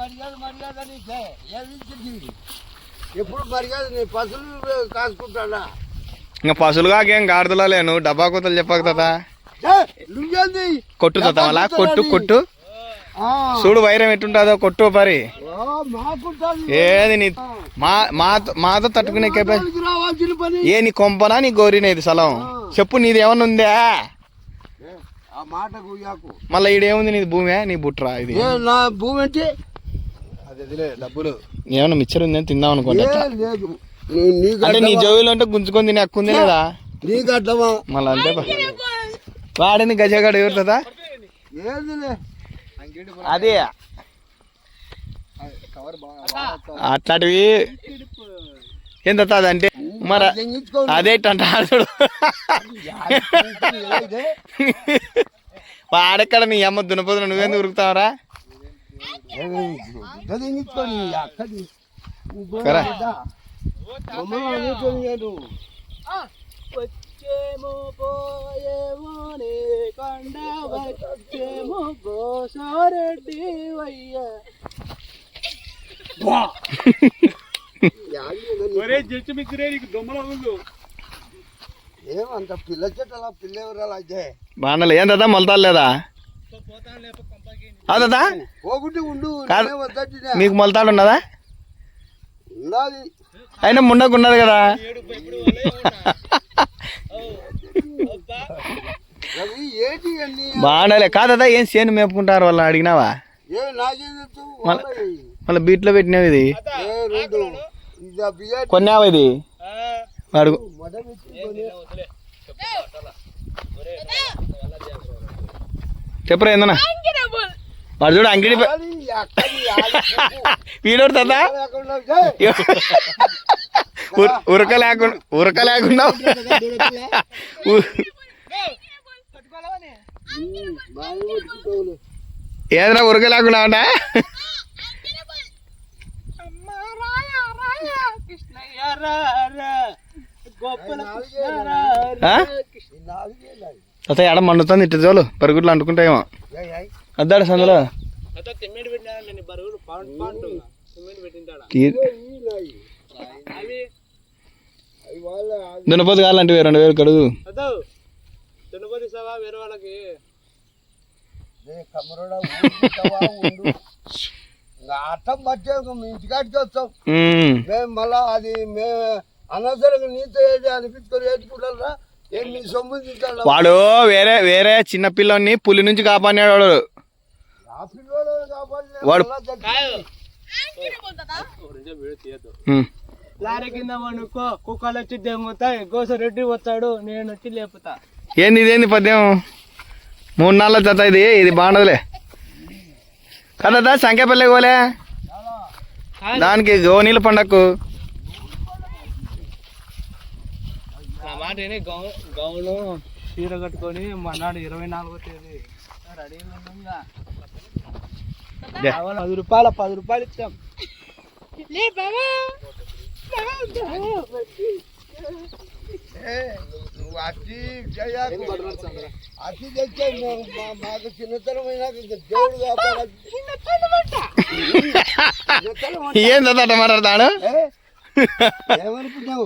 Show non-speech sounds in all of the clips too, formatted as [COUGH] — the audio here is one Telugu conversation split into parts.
మర్యాద మర్యాద నీకే ఏది? ఎప్పుడు మర్యాద నీ పసులు కాసుకుంటాడా? ఇంకా ఏం గాడిదలో లేను డబ్బా కూతలు చెప్పక నువ్వేంది? కొట్టు తాత మళ్ళా? కొట్టు కొట్టు. ఆ, చూడు వైరం ఎట్టుంటుందో కొట్టు పరి. ఏది నీ మా మాతో మాతో తట్టుకునే ఏ నీ కొంపనా నీ గోరినేది స్థలం చెప్పు నీది ఏమన్నా ఉందా? మళ్ళీ ఈడేముంది నీది భూమి? నీ బుట్రా ఇది? ఏ నా భూమి అంటే డబ్బులు. మిచ్చర్ ఉందని తిందాం అనుకోండి అంటే నీ? జోబులు అంటే గుంజుకొని తినే హక్కు ఉంది లేదా? నీకు అడ్డమా మళ్ళీ అంతే పా. వాడని గజగాడు ఎవరుతుందా అదే. అట్లాంటివి తాత అదంటే మరి తెంగించుకో అదే అంటాడు వాడెక్కడ నీ అమ్మ దునపోదు నువ్వేందుకు ఉరుకుతావరా? తెంగించుకొని అక్కడి వచ్చేమో పోయేమో నే కొండ వచ్చేమో గోసారెడ్డి జట్టు నీకు దొమ్మల ఉంది ఏమంత పిల్ల చెట్టలా పిల్ల ఎవరాలా అలా బాగుండాలి మొలతాలు లేదా? అదా మీకు మొలతాడు ఉన్నదా? అయినా ముండకు ఉన్నది కదా? రవి ఏంటి అన్ని? బాగుండాలి కాదా ఏం చేను మేపుకుంటారు? వాళ్ళని అడిగినావా? ఏ నాకేం తెలుసు? మళ్ళ- బీట్లో పెట్టినవి ఇది? కొన్నావా ఇది? అడుగు. చెప్పురా ఏందన్నా? వాడు చూడు అంగిడి. వీడోడు ఉర- ఉరక లేకుండా ఉరక లేకుండా. ఏంద్రా ఉరక లేకుండా ఉంటా కృష్ణయ్య తాత ఎడ మండుతుంది ఇట్టు చోలు పరుగుట్లు అంటుకుంటాయేమో. అద్దాడు సందులో. అతో దున్నపోతు కావాలంటే రెండు వేలు కడుగు. దున్నపోతి వేరే వాళ్ళకి. మీ ఇంటికాడికి వస్తాం. మేము మళ్ళా అది మేము అనవసరంగా నీతో ఏది అనిపించుకొని ఏడ్చుకుంటారా ఏం మీ సొమ్ము తింటాడా వాడు వేరే వేరే చిన్న పిల్లోని పులి నుంచి కాపాడినాడు వాడు. వాడు-. లారీ కింద అనుకో కుక్కలు వచ్చి దెంగుతాయి గోస రెడ్డి వస్తాడు నేను వచ్చి లేపుతా. ఏంది ఇదేంది పద్యం? మూడు నాళ్ళ జత ఇది ఇది బాగుండదులే. కదా సంఖ్యపల్లి పోలే? దానికి గోనీల పండక్కు. నా మాట విని గౌ- గౌను చీర కట్టుకొని మన్నాడు ఇరవై నాలుగో తేదీ. దే. పది రూపాయల పది రూపాయలు ఇచ్చాం. ఏ, నువ్వు అతి చేయకు. అతి తెచ్చే మేము- మా- మాకు చిన్నతనం అయినాక ఇంకా దేవుడు మాట్లాడతాడు [LAUGHS]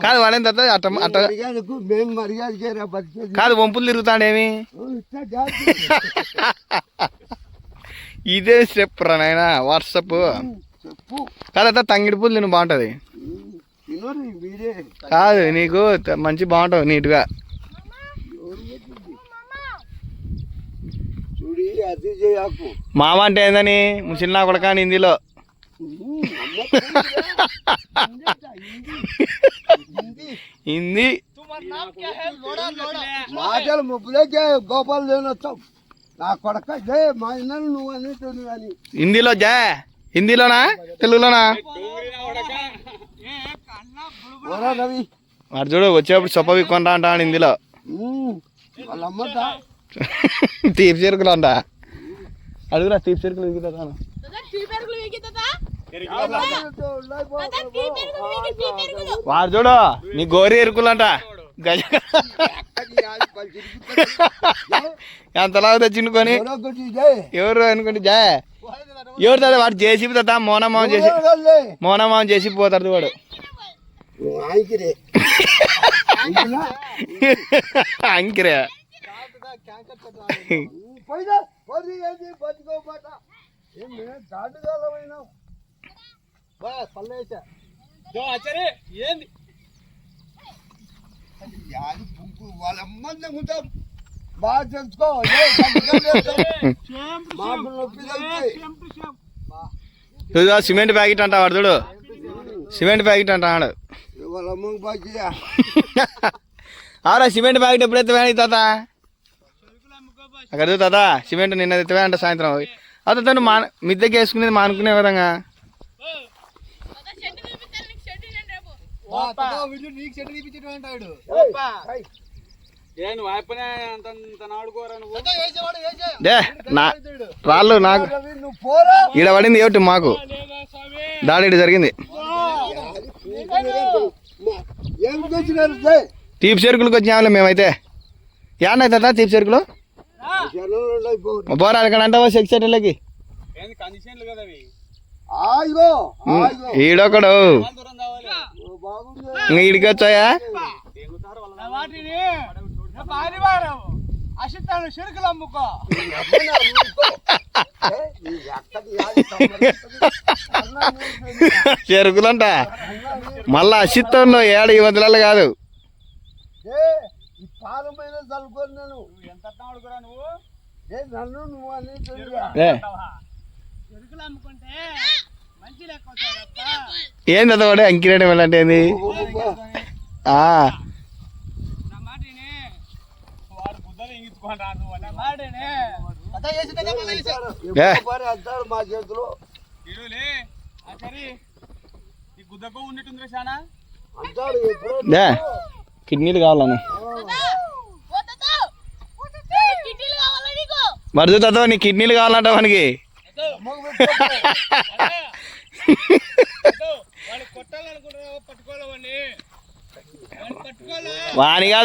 కాదు వాడేం తత అట్ట అట్ట కాదు వంపులు తిరుగుతాడేమి. ఇదే స్టెప్ రా నాయన వాట్సప్ కాదట తంగిడి పూలు తిను బాగుంటది. కాదు నీకు మంచి బాగుంటుంది నీట్గా. మామ అంటే ఏందని? ముసిలినా కొడక హిందీలో [LAUGHS] హిందీ మాటలు ముప్పులేకే గోపాలు లేనొస్తాం నా కొడక జే మా ఇన్నలు నువ్వు అన్నట్టు అని హిందీలో జా హిందీలోనా తెలుగులోనా ఓరా రవి వాడు చూడు వచ్చేప్పుడు సొప్ప విక్కొంటా అంటాడు హిందీలో ఉమ్, వాళ్ళ అమ్మట తీపి చెరుకులు అంట అడుగురా తీపి చెరుకులు వాడు చూడు నీ గోరి ఎరుకులు అంట గజ ఎంత లావు తెచ్చిండుకొని? ఎవరు అనుకుంటే జా. ఎవరు తాత? వాడు జేసీబీ తాత మోనమావం చేసి మోనమావం చేసి పోతాడు వాడు. అంకిరే. పోయి ఏంది? బతుకోమాట ఏం మేము ఏంది? వాళ్ళ ఉంటాం బాగా తెలుసుకో సిమెంట్ ప్యాకెట్ అంట వాడు చూడు. సిమెంట్ ప్యాకెట్ అంట ఆడు వాళ్ళ అమ్మకి బాగా ఆరా సిమెంట్ ప్యాకెట్ ఎప్పుడైతే వేణి తాత? అక్కడ తాత సిమెంట్ నిన్న ఎత్తువే అంట సాయంత్రం. అత తను మా మిద్దెకి వేసుకునేది మానుకునే విధంగా. నీకు చెట్టు నేను రాళ్ళు నాకు ఈడ పడింది ఏమిటి మాకు? దాడి జరిగింది. తీపి చెరుకులకు వచ్చినాములే మేమైతే. ఏడనైతే తీపి చెరుకులు? పోరా ఇక్కడ అంటావా సెక్స్ సెటర్లకి? ఈడొకడు. ఈడికి వచ్చాయా చెరుకులు అమ్ముకో చెరుకులంట. మళ్ళా అసిత్తంలో ఏడ ఈ వదిలాలు కాదు. ఎంత నువ్వు? చెరుకులు అమ్ముకుంటే మంచి లెక్క ఏంది అంకిరేయడం వెళ్ళంటే ఏంది? ఆ, ఏ. మా చేతిలో? కిడ్నీలు కావాలని కిడ్నీలు కావాలా నీకు? మరుదు తాత నీ కిడ్నీలు కావాలంట మనకి అమ్మకు పెట్టుకో. వాడు కొట్టాలనుకుంటున్నావు పట్టుకోవాలి [LAUGHS] వాడిని కాదు.